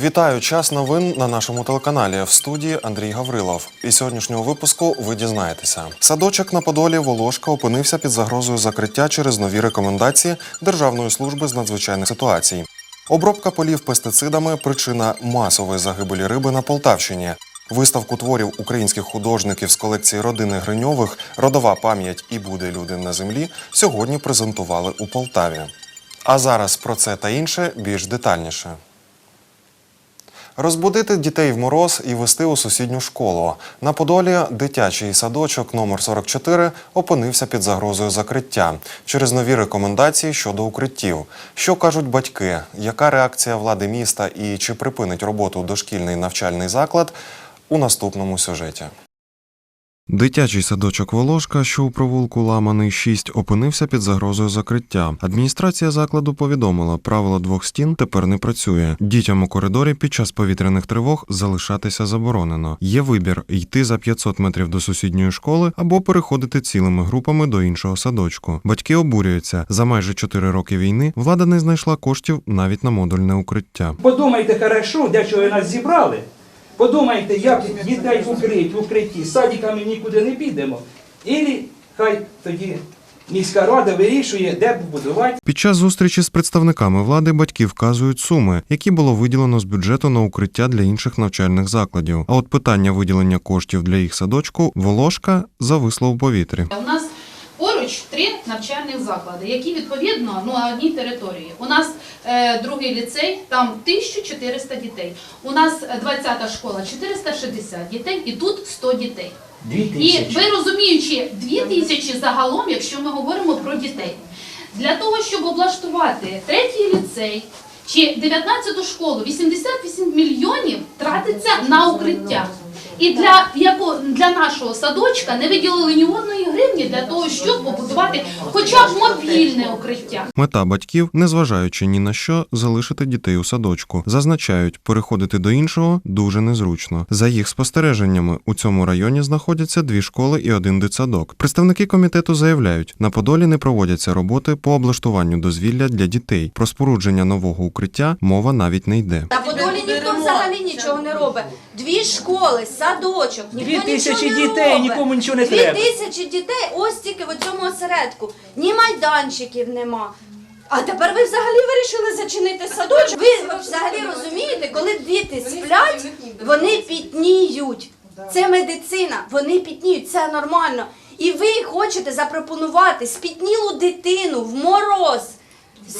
Вітаю! Час новин на нашому телеканалі в студії Андрій Гаврилов. І сьогоднішнього випуску ви дізнаєтеся. Садочок на Подолі Волошка опинився під загрозою закриття через нові рекомендації Державної служби з надзвичайних ситуацій. Обробка полів пестицидами причина масової загибелі риби на Полтавщині. Виставку творів українських художників з колекції родини Гриньових Родова пам'ять і буде люди на землі сьогодні презентували у Полтаві. А зараз про це та інше більш детальніше. Розбудити дітей в мороз і вести у сусідню школу. На Подолі дитячий садочок номер 44 опинився під загрозою закриття через нові рекомендації щодо укриттів. Що кажуть батьки? Яка реакція влади міста і чи припинить роботу дошкільний навчальний заклад у наступному сюжеті? Дитячий садочок Волошка, що у провулку Ламаний 6, опинився під загрозою закриття. Адміністрація закладу повідомила, правило двох стін тепер не працює. Дітям у коридорі під час повітряних тривог залишатися заборонено. Є вибір йти за 500 метрів до сусідньої школи або переходити цілими групами до іншого садочку. Батьки обурюються. За майже 4 роки війни влада не знайшла коштів навіть на модульне укриття. Подумайте хорошо, де чого нас зібрали. Подумайте, як дітей укрить в укритті, садиками нікуди не підемо. Ілі хай тоді міська рада вирішує, де побудувати. Під час зустрічі з представниками влади батьки вказують суми, які було виділено з бюджету на укриття для інших навчальних закладів. А от питання виділення коштів для їх садочку Волошка зависло в повітрі. У нас поруч три навчальних заклади, які відповідно ну, на одній території. У нас е, другий ліцей, там 1400 дітей. У нас е, 20-та школа 460 дітей і тут 100 дітей. І ви розуміючи, 2000 загалом, якщо ми говоримо про дітей. Для того, щоб облаштувати третій ліцей чи 19-ту школу, 88 мільйонів тратиться на укриття. І для, яко, для нашого садочка не виділили ні одної гривні для того, щоб побудувати хоча б мобільне укриття. Мета батьків, незважаючи ні на що, залишити дітей у садочку. Зазначають, переходити до іншого дуже незручно. За їх спостереженнями, у цьому районі знаходяться дві школи і один дитсадок. Представники комітету заявляють, на Подолі не проводяться роботи по облаштуванню дозвілля для дітей. Про спорудження нового укриття мова навіть не йде. На Подолі ніхто взагалі нічого не робить. Дві школи, садочок, ніхто Дві тисячі нічого не дітей, робить. нікому нічого не Дві треба. тисячі дітей, ось тільки в цьому осередку. Ні майданчиків нема. А тепер ви взагалі вирішили зачинити садочок. Ви взагалі розумієте, коли діти сплять, вони пітніють. Це медицина, вони пітніють, це нормально. І ви хочете запропонувати спітнілу дитину в мороз.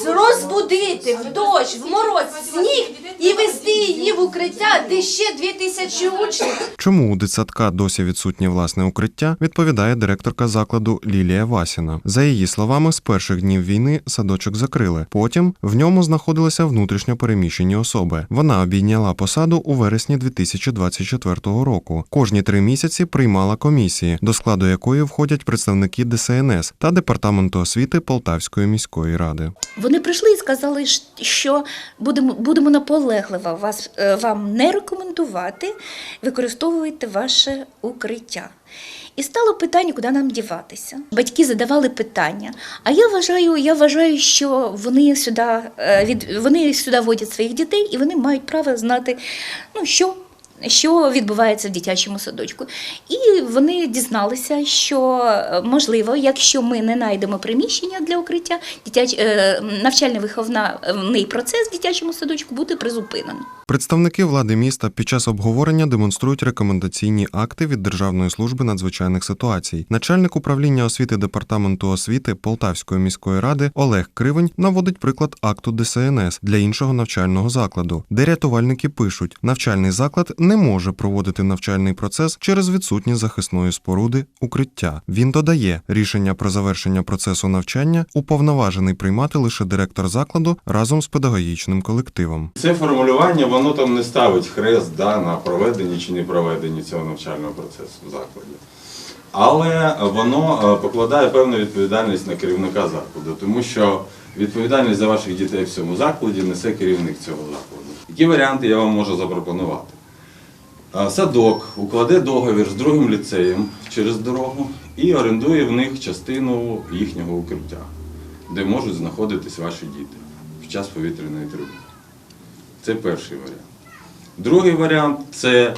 Розбудити в дощ, в мороз, сніг і вести її в укриття, де ще дві тисячі учнів. Чому у дитсадка досі відсутнє власне укриття, відповідає директорка закладу Лілія Васіна. За її словами, з перших днів війни садочок закрили. Потім в ньому знаходилися внутрішньо переміщені особи. Вона обійняла посаду у вересні 2024 року. Кожні три місяці приймала комісії, до складу якої входять представники ДСНС та департаменту освіти Полтавської міської ради. Вони прийшли і сказали, що будемо, будемо наполегливо вас, е, вам не рекомендувати використовувати ваше укриття. І стало питання, куди нам діватися. Батьки задавали питання. А я вважаю, я вважаю, що вони сюди, е, від, вони сюди водять своїх дітей і вони мають право знати, ну, що що відбувається в дитячому садочку. І вони дізналися, що е, можливо, якщо ми не знайдемо приміщення для укриття, дитяч... е, навчально-виховний процес в дитячому садочку буде призупинено. Представники влади міста під час обговорення демонструють рекомендаційні акти від Державної служби надзвичайних ситуацій. Начальник управління освіти департаменту освіти Полтавської міської ради Олег Кривень наводить приклад акту ДСНС для іншого навчального закладу, де рятувальники пишуть, навчальний заклад не може проводити навчальний процес через відсутність захисної споруди укриття. Він додає, рішення про завершення процесу навчання уповноважений приймати лише директор закладу разом з педагогічним колективом. Це формулювання, воно там не ставить хрест да, на проведенні чи не проведенні цього навчального процесу в закладі. Але воно е, покладає певну відповідальність на керівника закладу, тому що відповідальність за ваших дітей в цьому закладі несе керівник цього закладу. Які варіанти я вам можу запропонувати? Садок укладе договір з другим ліцеєм через дорогу і орендує в них частину їхнього укриття, де можуть знаходитись ваші діти під час повітряної тривоги. Це перший варіант. Другий варіант це е,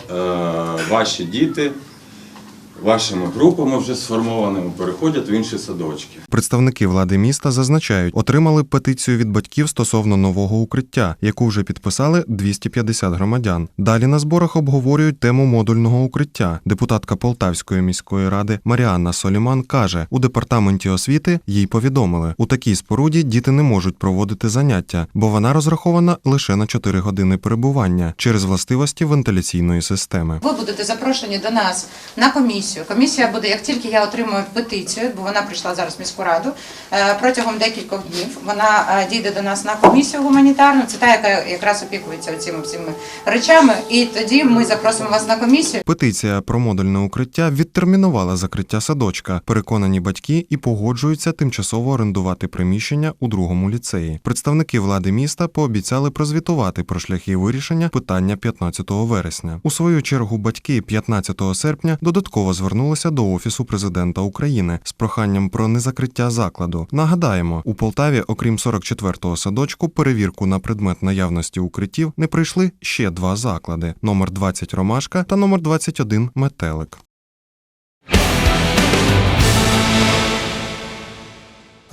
ваші діти вашими групами вже сформованими переходять в інші садочки. Представники влади міста зазначають, отримали петицію від батьків стосовно нового укриття, яку вже підписали 250 громадян. Далі на зборах обговорюють тему модульного укриття. Депутатка Полтавської міської ради Маріанна Соліман каже, у департаменті освіти їй повідомили, у такій споруді діти не можуть проводити заняття, бо вона розрахована лише на 4 години перебування через властивості вентиляційної системи. Ви будете запрошені до нас на комісію. Комісія буде, як тільки я отримую петицію, бо вона прийшла зараз в міську раду, е, протягом декількох днів вона е, дійде до нас на комісію гуманітарну. Це та, яка якраз опікується цими всіми речами. І тоді ми запросимо вас на комісію. Петиція про модульне укриття відтермінувала закриття садочка. Переконані батьки і погоджуються тимчасово орендувати приміщення у другому ліцеї. Представники влади міста пообіцяли прозвітувати про шляхи вирішення питання 15 вересня. У свою чергу батьки 15 серпня додатково звернулися до офісу президента України з проханням про незакриття закладу. Нагадаємо, у Полтаві, окрім 44-го садочку, перевірку на предмет наявності укриттів не пройшли ще два заклади: номер 20 Ромашка та номер 21 Метелик.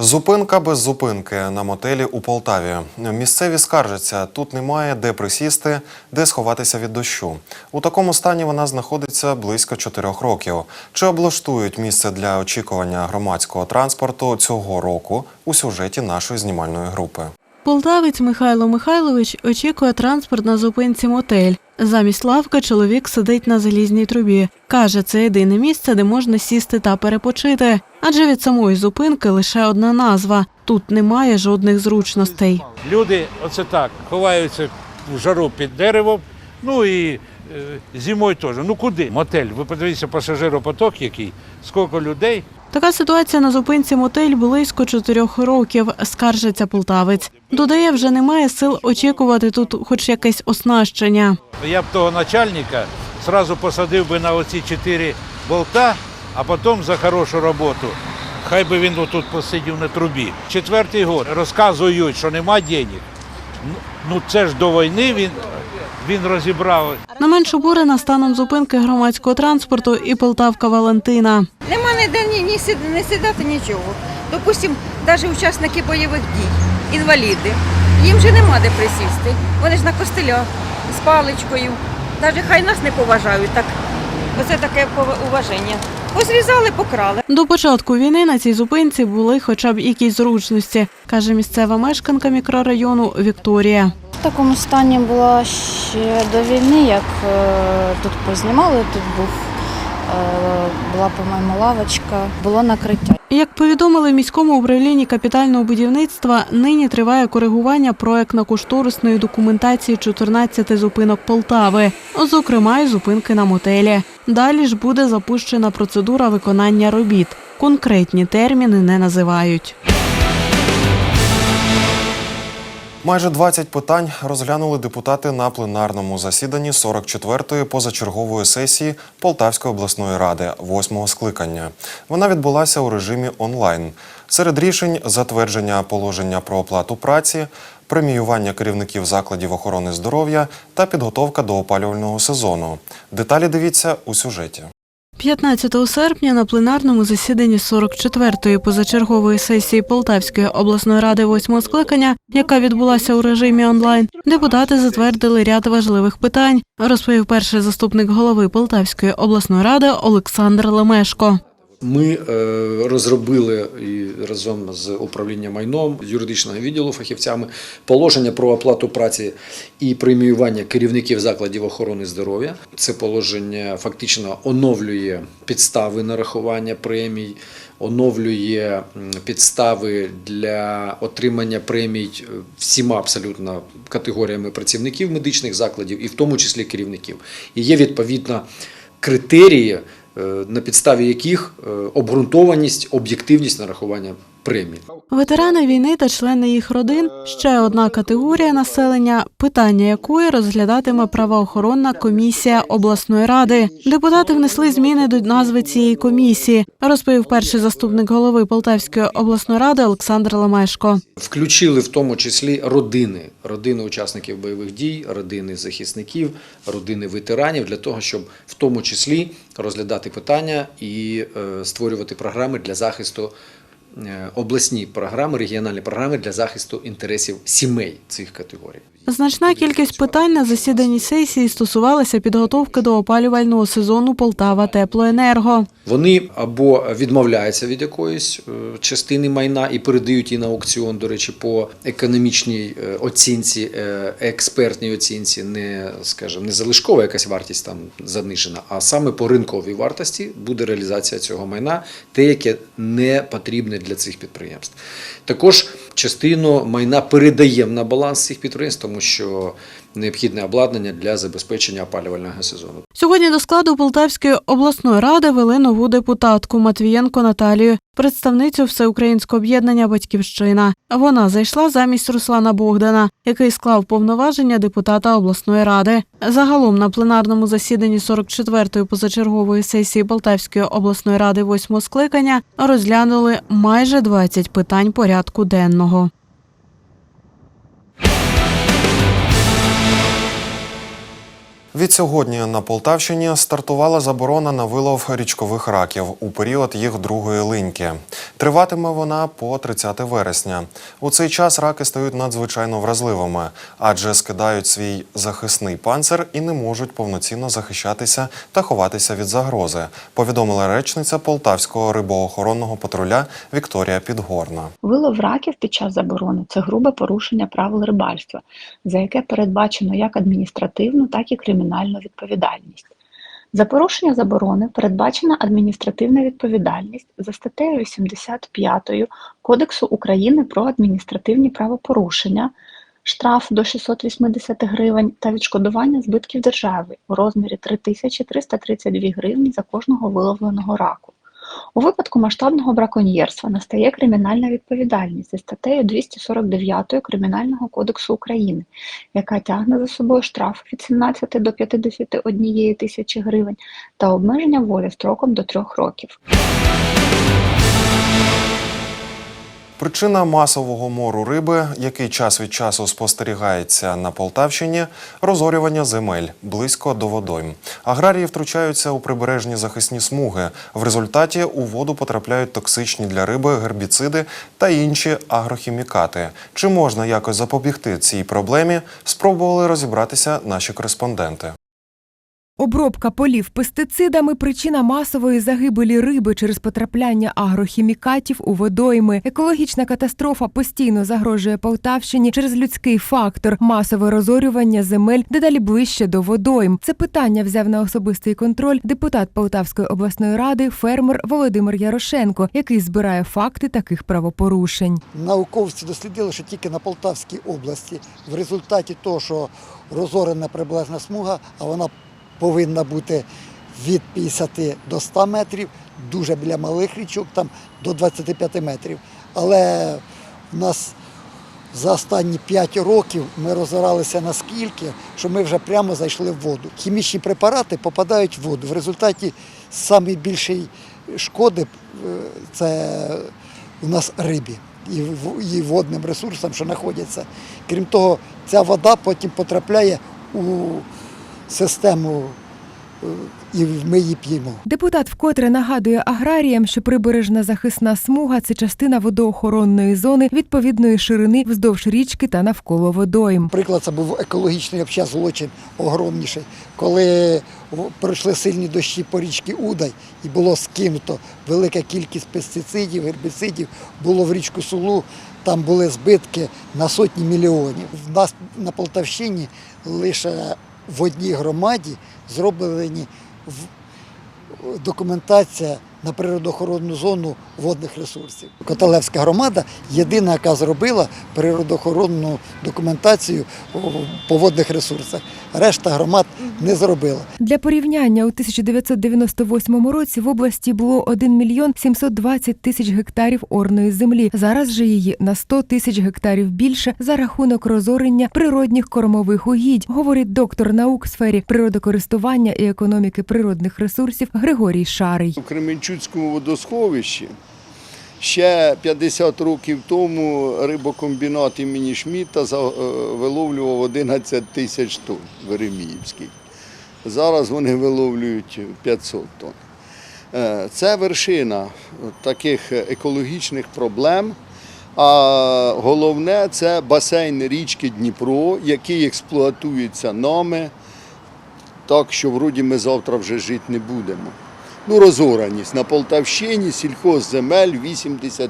Зупинка без зупинки на мотелі у Полтаві. Місцеві скаржаться, тут немає де присісти, де сховатися від дощу. У такому стані вона знаходиться близько чотирьох років. Чи облаштують місце для очікування громадського транспорту цього року у сюжеті нашої знімальної групи? Полтавець Михайло Михайлович очікує транспорт на зупинці мотель. Замість лавки чоловік сидить на залізній трубі. Каже, це єдине місце, де можна сісти та перепочити. Адже від самої зупинки лише одна назва. Тут немає жодних зручностей. Люди оце так ховаються в жару під деревом. Ну і е, зимою теж. Ну куди? Мотель. Ви подивіться пасажиропоток, який, скільки людей. Така ситуація на зупинці мотель близько чотирьох років, скаржиться полтавець. Додає, вже немає сил очікувати тут хоч якесь оснащення. Я б того начальника зразу посадив би на оці чотири болта, а потім за хорошу роботу. Хай би він отут посидів на трубі. Четвертий год розказують, що нема денег. Ну, Ну це ж до війни він, він розібрав Не менш обурена станом зупинки громадського транспорту і полтавка Валентина. Нема ніде ні, ні сид- не сідати нічого. Допустим, навіть учасники бойових дій, інваліди. Їм же нема де присісти. Вони ж на костелях з паличкою. Навіть хай нас не поважають, так оце таке уваження. Позрізали, покрали. До початку війни на цій зупинці були хоча б якісь зручності, каже місцева мешканка мікрорайону Вікторія. Такому стані була ще до війни, як е, тут познімали, тут був, е, була, по-моєму, лавочка, було накриття. Як повідомили в міському управлінні капітального будівництва, нині триває коригування проектно-кошторисної документації 14 зупинок Полтави, зокрема й зупинки на мотелі. Далі ж буде запущена процедура виконання робіт. Конкретні терміни не називають. Майже 20 питань розглянули депутати на пленарному засіданні 44-ї позачергової сесії Полтавської обласної ради, 8-го скликання. Вона відбулася у режимі онлайн. Серед рішень затвердження положення про оплату праці, преміювання керівників закладів охорони здоров'я та підготовка до опалювального сезону. Деталі дивіться у сюжеті. 15 серпня на пленарному засіданні 44-ї позачергової сесії Полтавської обласної ради 8-го скликання, яка відбулася у режимі онлайн, депутати затвердили ряд важливих питань, розповів перший заступник голови Полтавської обласної ради Олександр Лемешко. Ми е, розробили і разом з управлінням майном юридичного відділу фахівцями положення про оплату праці і преміювання керівників закладів охорони здоров'я. Це положення фактично оновлює підстави нарахування премій, оновлює підстави для отримання премій е, всіма абсолютно категоріями працівників медичних закладів, і в тому числі керівників. І є відповідно критерії, на підставі яких е, обґрунтованість, об'єктивність нарахування премії. Ветерани війни та члени їх родин ще одна категорія населення, питання якої розглядатиме правоохоронна комісія обласної ради. Депутати внесли зміни до назви цієї комісії, розповів перший заступник голови Полтавської обласної ради Олександр Ламешко. Включили в тому числі родини, родини учасників бойових дій, родини захисників, родини ветеранів для того, щоб в тому числі розглядати питання і е, створювати програми для захисту. Е, Обласні програми, регіональні програми для захисту інтересів сімей цих категорій. Значна кількість питань на засіданні сесії стосувалася підготовки до опалювального сезону Полтава Теплоенерго. Вони або відмовляються від якоїсь е, частини майна і передають її на аукціон, до речі, по економічній е, оцінці, експертній оцінці, не скажімо, не залишкова якась вартість там занижена, а саме по ринковій вартості буде реалізація цього майна, те, яке не потрібне для цих підприємств. Також частину майна передаємо на баланс цих підприємств, тому що необхідне обладнання для забезпечення опалювального сезону. Сьогодні до складу Полтавської обласної ради вели нову депутатку Матвієнко Наталію, представницю всеукраїнського об'єднання Батьківщина. Вона зайшла замість Руслана Богдана, який склав повноваження депутата обласної ради. Загалом на пленарному засіданні 44-ї позачергової сесії Полтавської обласної ради восьмого скликання розглянули майже 20 питань порядку денного. Відсьогодні на Полтавщині стартувала заборона на вилов річкових раків у період їх другої линьки. Триватиме вона по 30 вересня. У цей час раки стають надзвичайно вразливими, адже скидають свій захисний панцир і не можуть повноцінно захищатися та ховатися від загрози. Повідомила речниця Полтавського рибоохоронного патруля Вікторія Підгорна. Вилов раків під час заборони це грубе порушення правил рибальства, за яке передбачено як адміністративну, так і кримінальну відповідальність. За порушення заборони передбачена адміністративна відповідальність за статтею 85 Кодексу України про адміністративні правопорушення, штраф до 680 гривень та відшкодування збитків держави у розмірі 3332 гривні за кожного виловленого раку. У випадку масштабного браконьєрства настає кримінальна відповідальність за статтею 249 Кримінального кодексу України, яка тягне за собою штраф від 17 до 51 тисячі гривень та обмеження волі строком до трьох років. Причина масового мору риби, який час від часу спостерігається на Полтавщині, розорювання земель близько до водойм. Аграрії втручаються у прибережні захисні смуги. В результаті у воду потрапляють токсичні для риби гербіциди та інші агрохімікати. Чи можна якось запобігти цій проблемі? Спробували розібратися наші кореспонденти. Обробка полів пестицидами причина масової загибелі риби через потрапляння агрохімікатів у водойми. Екологічна катастрофа постійно загрожує Полтавщині через людський фактор, масове розорювання земель дедалі ближче до водойм. Це питання взяв на особистий контроль депутат Полтавської обласної ради, фермер Володимир Ярошенко, який збирає факти таких правопорушень. Науковці дослідили, що тільки на Полтавській області в результаті того, що розорена прибережна смуга, а вона повинна бути від 50 до 100 метрів, дуже біля малих річок, там до 25 метрів. Але в нас за останні 5 років ми розоралися наскільки, що ми вже прямо зайшли в воду. Хімічні препарати попадають в воду. В результаті найбільшої шкоди е, це у нас рибі і водним ресурсам, що знаходяться. Крім того, ця вода потім потрапляє у систему е, і ми її п'ємо. Депутат вкотре нагадує аграріям, що прибережна захисна смуга це частина водоохоронної зони відповідної ширини вздовж річки та навколо водойм. Приклад, це був екологічний взагалі злочин огромніший, коли пройшли сильні дощі по річці Удай і було скинуто велика кількість пестицидів, гербіцидів, було в річку Сулу, там були збитки на сотні мільйонів. В нас на Полтавщині лише в одній громаді зроблені документація на природоохоронну зону водних ресурсів. Котелевська громада єдина, яка зробила природоохоронну документацію по водних ресурсах. Решта громад не зробила. Для порівняння у 1998 році в області було 1 мільйон 720 тисяч гектарів орної землі. Зараз же її на 100 тисяч гектарів більше за рахунок розорення природних кормових угідь, говорить доктор наук в сфері природокористування і економіки природних ресурсів Григорій Шарий. У Кременчуцькому водосховищі ще 50 років тому рибокомбінат імені Шміта е, виловлював 11 тисяч тонн Вереміївський. Зараз вони виловлюють 500 тонн. Е, Це вершина таких екологічних проблем. А головне це басейн річки Дніпро, який експлуатується нами, так що вроді ми завтра вже жити не будемо. Ну, розораність на Полтавщині сільхозземель 80%.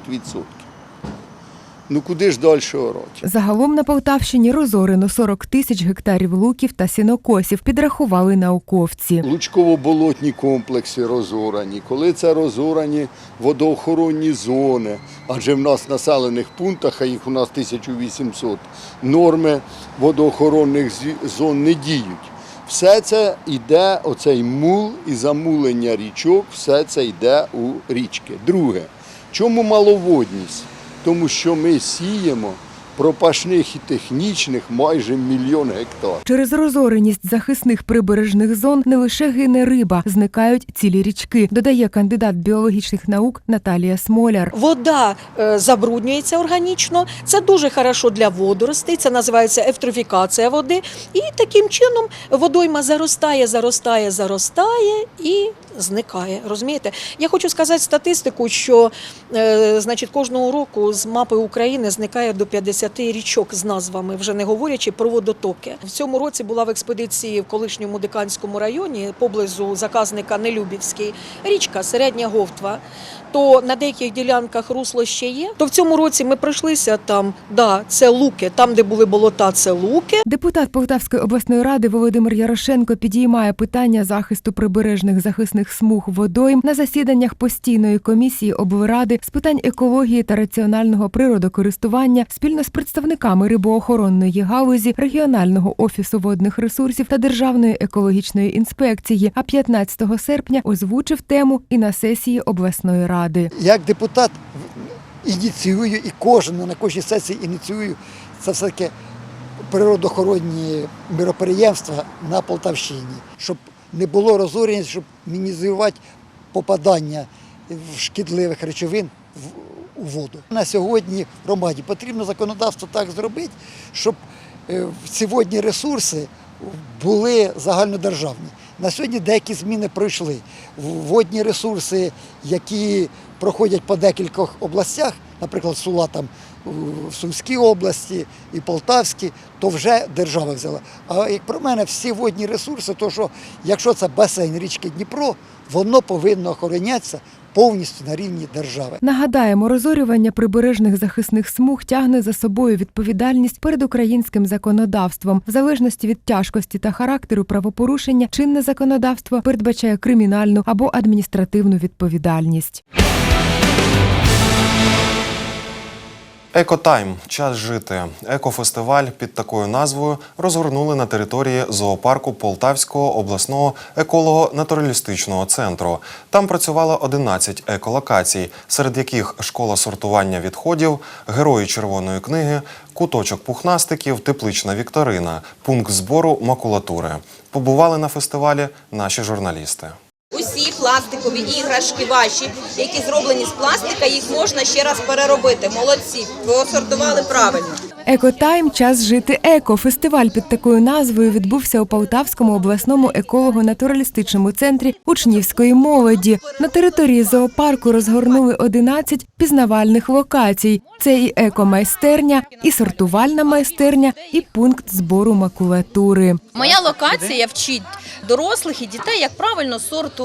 Ну куди ж далі орати? Загалом на Полтавщині розорено 40 тисяч гектарів луків та сінокосів, підрахували науковці. Лучково-болотні комплекси розорані, коли це розорані водоохоронні зони, адже в нас в населених пунктах, а їх у нас 1800, норми водоохоронних зон не діють. Все це йде, оцей мул і замулення річок, все це йде у річки. Друге, чому маловодність? Тому що ми сіємо пропашних і технічних майже мільйон гектар. Через розореність захисних прибережних зон не лише гине риба, зникають цілі річки, додає кандидат біологічних наук Наталія Смоляр. Вода е, забруднюється органічно. Це дуже хорошо для водоростей. Це називається ефтрофікація води. І таким чином водойма заростає, заростає, заростає і зникає. Розумієте? Я хочу сказати статистику, що е, значить кожного року з мапи України зникає до 50 річок з назвами, вже не говорячи про водотоки. В цьому році була в експедиції в колишньому Диканському районі поблизу заказника Нелюбівський річка Середня Говтва. То на деяких ділянках русло ще є. То в цьому році ми пройшлися там. Да, це луки. Там, де були болота, це луки. Депутат Полтавської обласної ради Володимир Ярошенко підіймає питання захисту прибережних захисних смуг водойм на засіданнях постійної комісії облради з питань екології та раціонального природокористування спільно з представниками рибоохоронної галузі, регіонального офісу водних ресурсів та державної екологічної інспекції. А 15 серпня озвучив тему і на сесії обласної ради. Як депутат ініціюю і кожен на кожній сесії ініціюю це все-таки природоохоронні міроприємства на Полтавщині, щоб не було розорення, щоб мінімізувати попадання шкідливих речовин у воду. На сьогодні в громаді потрібно законодавство так зробити, щоб е, ці водні ресурси були загальнодержавні. На сьогодні деякі зміни пройшли. Водні ресурси, які проходять по декількох областях, наприклад, Сула там в Сумській області і Полтавській, то вже держава взяла. А як про мене, всі водні ресурси, то що якщо це басейн річки Дніпро, воно повинно охоронятися повністю на рівні держави. Нагадаємо, розорювання прибережних захисних смуг тягне за собою відповідальність перед українським законодавством. В залежності від тяжкості та характеру правопорушення чинне законодавство передбачає кримінальну або адміністративну відповідальність. Екотайм час жити. Екофестиваль під такою назвою розгорнули на території зоопарку Полтавського обласного еколого-натуралістичного центру. Там працювало 11 еколокацій, серед яких школа сортування відходів, герої червоної книги, куточок пухнастиків, теплична вікторина, пункт збору макулатури. Побували на фестивалі наші журналісти. Усі пластикові іграшки ваші, які зроблені з пластика, їх можна ще раз переробити. Молодці, ви осортували правильно. Екотайм час жити еко. Фестиваль під такою назвою відбувся у Полтавському обласному еколого-натуралістичному центрі учнівської молоді. На території зоопарку розгорнули 11 пізнавальних локацій. Це і екомайстерня, і сортувальна майстерня, і пункт збору макулатури. Моя локація вчить дорослих і дітей, як правильно сортувати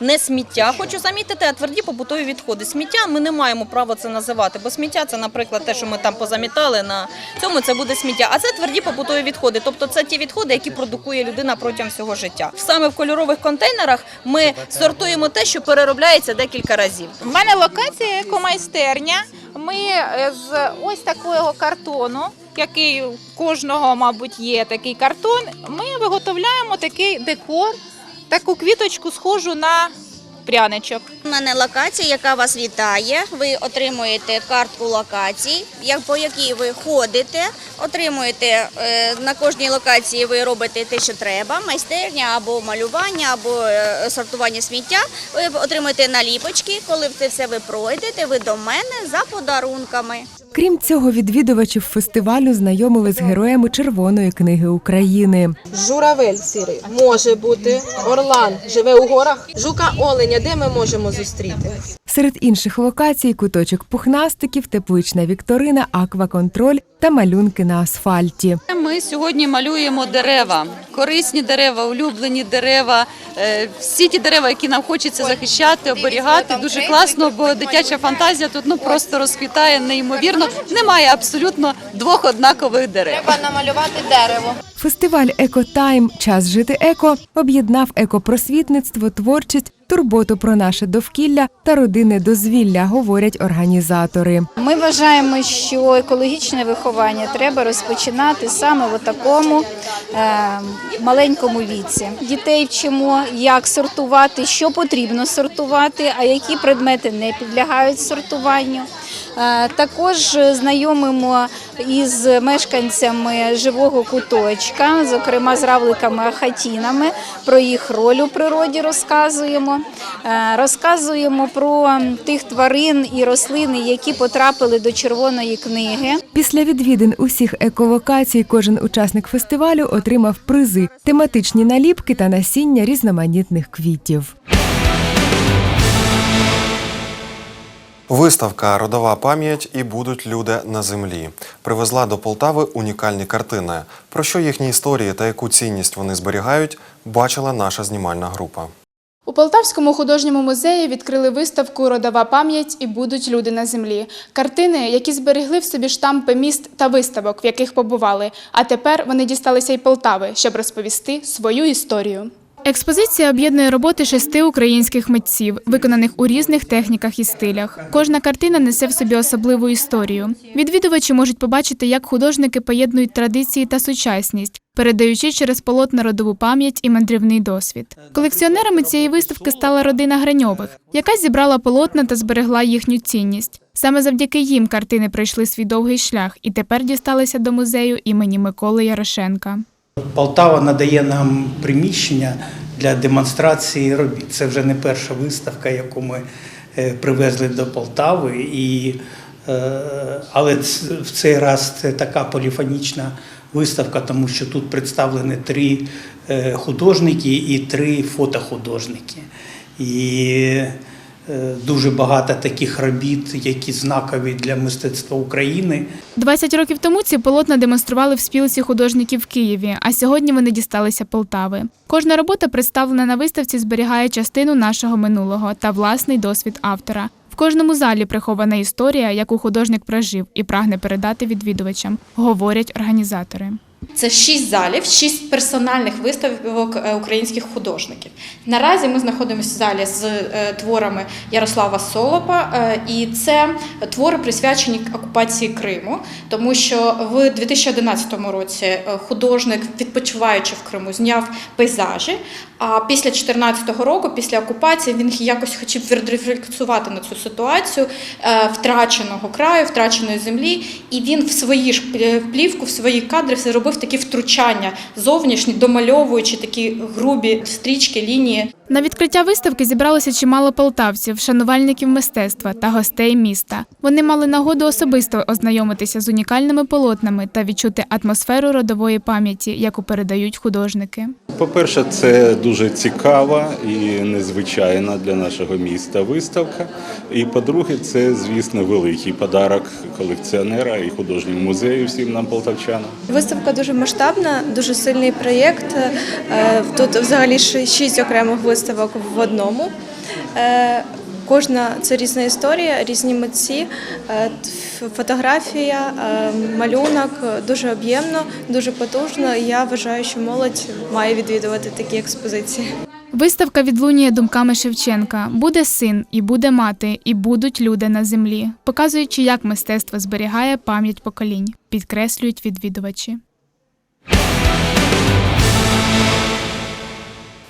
не сміття. Хочу замітити, а тверді побутові відходи. Сміття ми не маємо права це називати, бо сміття це, наприклад, те, що ми там позамітали на цьому це буде сміття. А це тверді побутові відходи. Тобто це ті відходи, які продукує людина протягом всього життя. Саме в кольорових контейнерах ми сортуємо те, що переробляється декілька разів. У мене локація екомайстерня. Ми е, з ось такого картону, який кожного, мабуть, є такий картон. Ми виготовляємо такий декор, таку квіточку схожу на пряничок. У мене локація, яка вас вітає. Ви отримуєте картку локацій, по якій ви ходите, отримуєте е, на кожній локації. Ви робите те, що треба: майстерня або малювання, або е, сортування сміття. Ви отримуєте наліпочки. Коли це все ви пройдете, ви до мене за подарунками. Крім цього, відвідувачів фестивалю знайомили з героями Червоної книги України. Журавель сірий. Може бути, орлан. Живе у горах, жука оленя, де ми можемо зустріти? Серед інших локацій куточок пухнастиків, теплична вікторина, акваконтроль та малюнки на асфальті. Ми сьогодні малюємо дерева, корисні дерева, улюблені дерева, е, всі ті дерева, які нам хочеться захищати, оберігати. Дуже класно, бо дитяча фантазія тут ну просто розквітає неймовірно. Немає абсолютно двох однакових дерев. Треба намалювати дерево. Фестиваль Екотайм Час жити еко об'єднав екопросвітництво, творчість, турботу про наше довкілля та родинне дозвілля, говорять організатори. Ми вважаємо, що екологічне виховання треба розпочинати саме в такому е, маленькому віці. Дітей вчимо, як сортувати, що потрібно сортувати, а які предмети не підлягають сортуванню. Е, Також знайомимо із мешканцями живого куточка, зокрема з равликами-ахатінами, про їх роль у природі розказуємо. Е, Розказуємо про тих тварин і рослини, які потрапили до червоної книги. Після відвідин усіх еколокацій кожен учасник фестивалю отримав призи, тематичні наліпки та насіння різноманітних квітів. Виставка Родова пам'ять і будуть люди на землі привезла до Полтави унікальні картини. Про що їхні історії та яку цінність вони зберігають, бачила наша знімальна група. У Полтавському художньому музеї відкрили виставку Родова пам'ять і будуть люди на землі. Картини, які зберегли в собі штампи міст та виставок, в яких побували. А тепер вони дісталися й Полтави, щоб розповісти свою історію. Експозиція об'єднує роботи шести українських митців, виконаних у різних техніках і стилях. Кожна картина несе в собі особливу історію. Відвідувачі можуть побачити, як художники поєднують традиції та сучасність, передаючи через полотна родову пам'ять і мандрівний досвід. Колекціонерами цієї виставки стала родина Граньових, яка зібрала полотна та зберегла їхню цінність. Саме завдяки їм картини пройшли свій довгий шлях і тепер дісталися до музею імені Миколи Ярошенка. Полтава надає нам приміщення для демонстрації робіт. Це вже не перша виставка, яку ми е, привезли до Полтави. І, е, але в цей раз це така поліфонічна виставка, тому що тут представлені три е, художники і три фотохудожники. І е, дуже багато таких робіт, які знакові для мистецтва України. 20 років тому ці полотна демонстрували в спілці художників в Києві, а сьогодні вони дісталися Полтави. Кожна робота, представлена на виставці, зберігає частину нашого минулого та власний досвід автора. Кожному залі прихована історія, яку художник прожив і прагне передати відвідувачам, говорять організатори. Це шість залів, шість персональних виставок е, українських художників. Наразі ми знаходимося в залі з е, творами Ярослава Солопа, е, і це твори присвячені окупації Криму, тому що в 2011 році художник, відпочиваючи в Криму, зняв пейзажі. А після 2014 року, після окупації, він якось хотів відрефлексувати на цю ситуацію втраченого краю, втраченої землі, і він в свої ж плівку, в свої кадри все робив такі втручання зовнішні, домальовуючи такі грубі стрічки, лінії. На відкриття виставки зібралося чимало полтавців, шанувальників мистецтва та гостей міста. Вони мали нагоду особисто ознайомитися з унікальними полотнами та відчути атмосферу родової пам'яті, яку передають художники. По-перше, це дуже цікава і незвичайна для нашого міста виставка. І по-друге, це, звісно, великий подарок колекціонера і художньому музею всім нам полтавчанам. Виставка дуже масштабна, дуже сильний проєкт. Е, Тут взагалі шість окремих виставок в одному. Е, Кожна це різна історія, різні митці, е, фотографія, е, малюнок дуже об'ємно, дуже потужно. Я вважаю, що молодь має відвідувати такі експозиції. Виставка відлунює думками Шевченка: буде син, і буде мати, і будуть люди на землі, показуючи, як мистецтво зберігає пам'ять поколінь, підкреслюють відвідувачі.